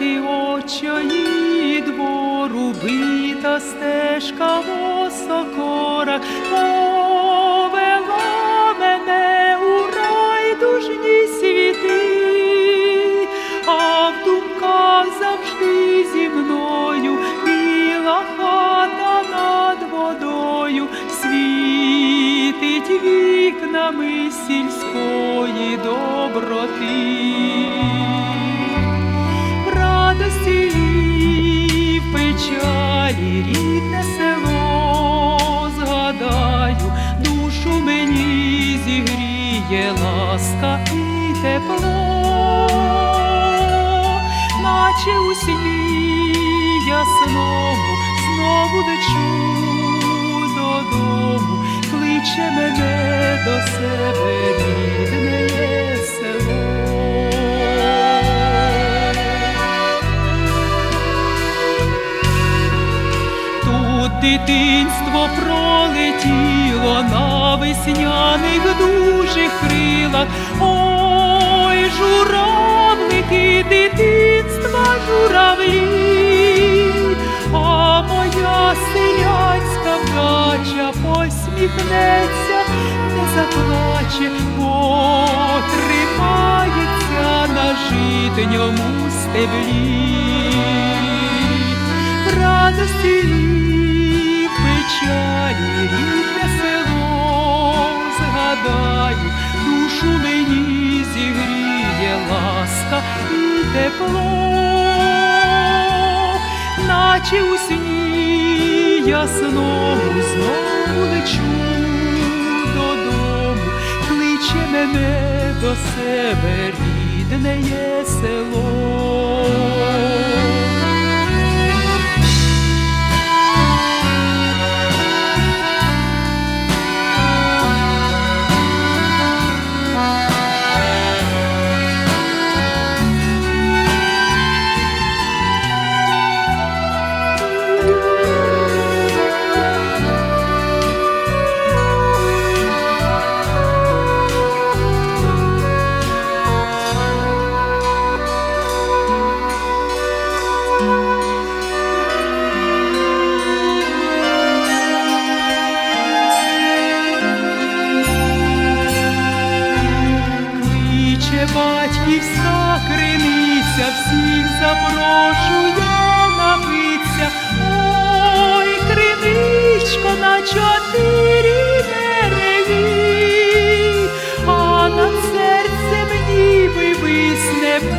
ти очаї двору бита стежка осокора повела мене у рай райдужні світи, а в думках завжди зі мною біла хата над водою світить вікнами сільської доброти. Радості і печалі рідне село згадаю, душу мені зігріє ласка і тепло, наче у сні ясному знову лечу додому, кличе мене до себе рідне село. Дитинство пролетіло на весняних дужих крилах. Ой, журавлики дитинства журавлі, а моя селянська вдача посміхнеться, не заплаче, бо тримається на житньому стеблі радості село згадаю, душу мені зігріє ласка і тепло, наче у сні ясному знову лечу додому, кличе мене до себе рідне село.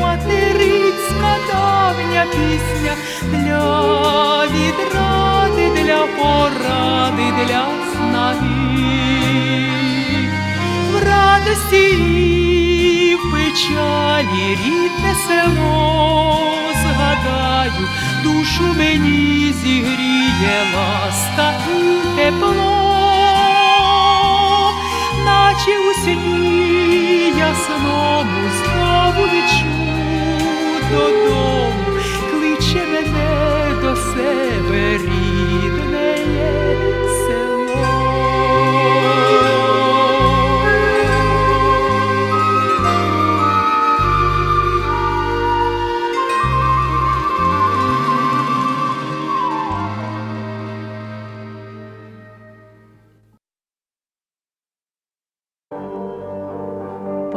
Материнська давня пісня для відради, для поради, для снаги в радості і в печалі рідне село згадаю, душу мені зігріє ласка і тепло, наче у сні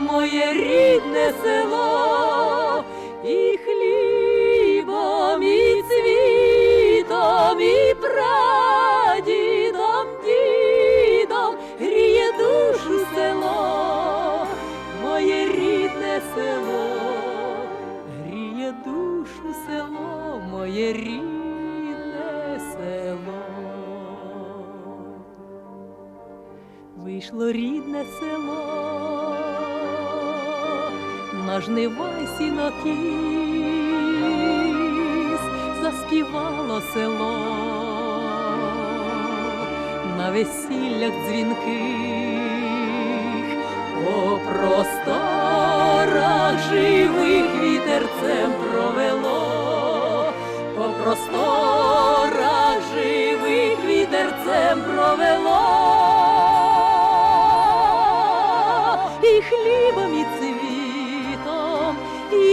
моє рідне село, і хлібом, і цвітом, і прадідом, дідом гріє душу село, моє рідне село, гріє душу село, моє рідне село. вийшло рідне село, на жнива сінокіс заспівало село, на весіллях дзвінких по просторах живих вітерцем провело, по просторах живих вітерцем провело, і хлібом, і цвітом,